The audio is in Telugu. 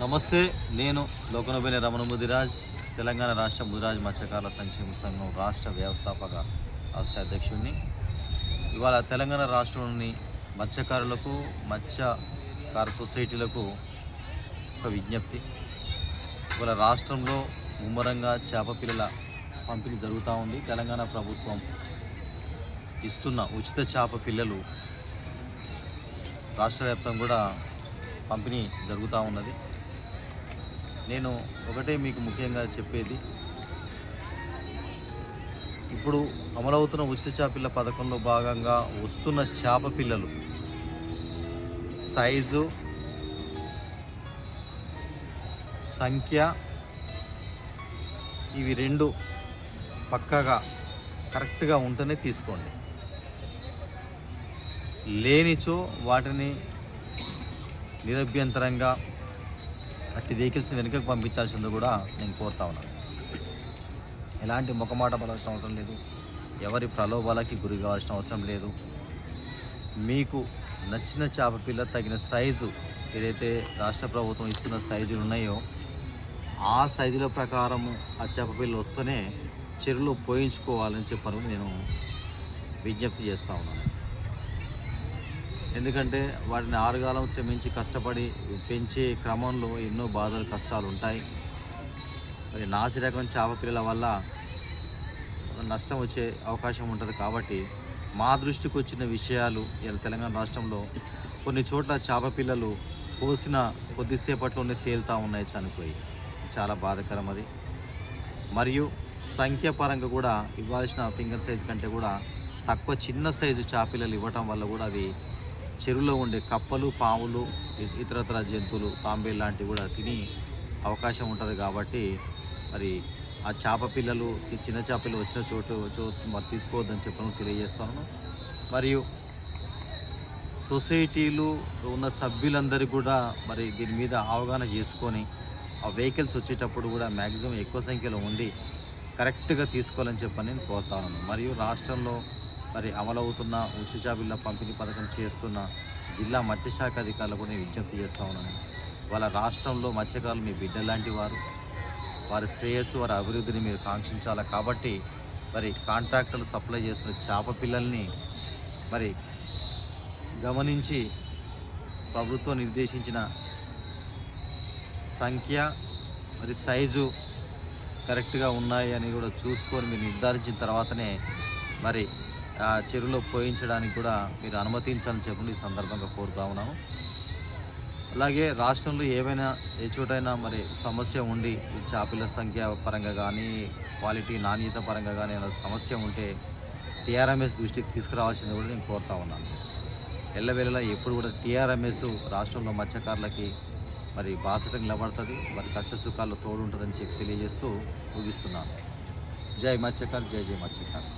నమస్తే నేను లోకనబేని రమణ ముదిరాజ్ తెలంగాణ రాష్ట్ర ముదిరాజ్ మత్స్యకారుల సంక్షేమ సంఘం రాష్ట్ర వ్యవస్థాపక రాష్ట్ర అధ్యక్షుడిని. ఇవాళ తెలంగాణ రాష్ట్రంలోని మత్స్యకారులకు మత్స్యకార సొసైటీలకు ఒక విజ్ఞప్తి. ఇవాళ రాష్ట్రంలో ముమ్మరంగా చేప పిల్లల పంపిణీ జరుగుతూ ఉంది. తెలంగాణ ప్రభుత్వం ఇస్తున్న ఉచిత చేప పిల్లలు రాష్ట్ర వ్యాప్తం కూడా పంపిణీ జరుగుతూ ఉన్నది. నేను ఒకటే మీకు ముఖ్యంగా చెప్పేది. ఇప్పుడు అమలవుతున్న ఉచిత చేపపిల్ల పథకంలో భాగంగా వస్తున్న చేప పిల్లలు సైజు సంఖ్య ఇవి రెండు పక్కగా కరెక్ట్గా ఉంటేనే తీసుకోండి. లేనిచో వాటిని నిరభ్యంతరంగా అట్టి వెహికల్స్ వెనుకకు పంపించాల్సింది కూడా నేను కోరుతా ఉన్నాను ఎలాంటి ముఖమాట పడాల్సిన అవసరం లేదు. ఎవరి ప్రలోభాలకి గురి కావాల్సిన అవసరం లేదు. మీకు నచ్చిన చేప పిల్ల తగిన సైజు ఏదైతే రాష్ట్ర ప్రభుత్వం ఇస్తున్న సైజులు ఉన్నాయో ఆ సైజుల ప్రకారము ఆ చేప పిల్ల వస్తేనే చెరువులో పోయించుకోవాలని చెప్పను నేను విజ్ఞప్తి చేస్తా ఉన్నాను. ఎందుకంటే వాటిని ఆరుగాలం శ్రమించి కష్టపడి పెంచే క్రమంలో ఎన్నో బాధలు కష్టాలు ఉంటాయి. మరి నాసిరకం చాపపిల్లల వల్ల నష్టం వచ్చే అవకాశం ఉంటుంది కాబట్టి మా దృష్టికి వచ్చిన విషయాలు ఇలా తెలంగాణ రాష్ట్రంలో కొన్ని చోట్ల చాపపిల్లలు పోసిన కొద్దిసేపట్లోనే తేలుతూ ఉన్నాయి చనిపోయి. చాలా బాధకరం అది. మరియు సంఖ్య పరంగా కూడా ఇవ్వాల్సిన ఫింగర్ సైజ్ కంటే కూడా తక్కువ చిన్న సైజు చేపపిల్లలు ఇవ్వటం వల్ల కూడా అవి చెరువులో ఉండే కప్పలు పాములు ఇతరతర జంతువులు తాంబేలు లాంటివి కూడా తిని అవకాశం ఉంటుంది కాబట్టి మరి ఆ చేప పిల్లలు చిన్న చేపలు వచ్చిన చోటు చోటు మరి తీసుకోవద్దని చెప్పడం తెలియజేస్తాను. మరియు సొసైటీలు ఉన్న సభ్యులందరూ కూడా మరి దీని మీద అవగాహన చేసుకొని ఆ వెహికల్స్ వచ్చేటప్పుడు కూడా మ్యాక్సిమం ఎక్కువ సంఖ్యలో ఉండి కరెక్ట్గా తీసుకోవాలని చెప్పని నేను కోరుతా ఉన్నాను. మరియు రాష్ట్రంలో మరి అమలవుతున్న ఉచిత పంపిణీ పథకం చేస్తున్న జిల్లా మత్స్యశాఖ అధికారులు కూడా నేను విజ్ఞప్తి చేస్తూ ఉన్నాను. వాళ్ళ రాష్ట్రంలో మత్స్యకారులు మీ బిడ్డ లాంటి వారు వారి శ్రేయస్సు వారి అభివృద్ధిని మీరు కాంక్షించాలి? కాబట్టి మరి కాంట్రాక్టర్లు సప్లై చేస్తున్న చేప పిల్లల్ని మరి గమనించి ప్రభుత్వం నిర్దేశించిన సంఖ్య మరి సైజు కరెక్ట్గా ఉన్నాయి అని కూడా చూసుకొని మీరు నిర్ధారించిన తర్వాతనే మరి చెరువులో పోయించడానికి కూడా మీరు అనుమతించాలని చెప్పి ఈ సందర్భంగా కోరుతా ఉన్నాము. అలాగే రాష్ట్రంలో ఏవైనా ఏ చోటైనా మరి సమస్య ఉండి చేపల సంఖ్య పరంగా కానీ క్వాలిటీ నాణ్యత పరంగా కానీ ఏదైనా సమస్య ఉంటే టీఆర్ఎంఎస్ దృష్టికి తీసుకురావాల్సింది కూడా నేను కోరుతా ఉన్నాను. ఎల్లవేళలా ఎప్పుడు కూడా టీఆర్ఎంఎస్ రాష్ట్రంలో మత్స్యకారులకి మరి బాసటం నిలబడుతుంది. మరి కష్ట సుఖాల్లో తోడు ఉంటుందని చెప్పి తెలియజేస్తూ ముగిస్తున్నాను. జై మత్స్యకారు జై జై మత్స్యకారు.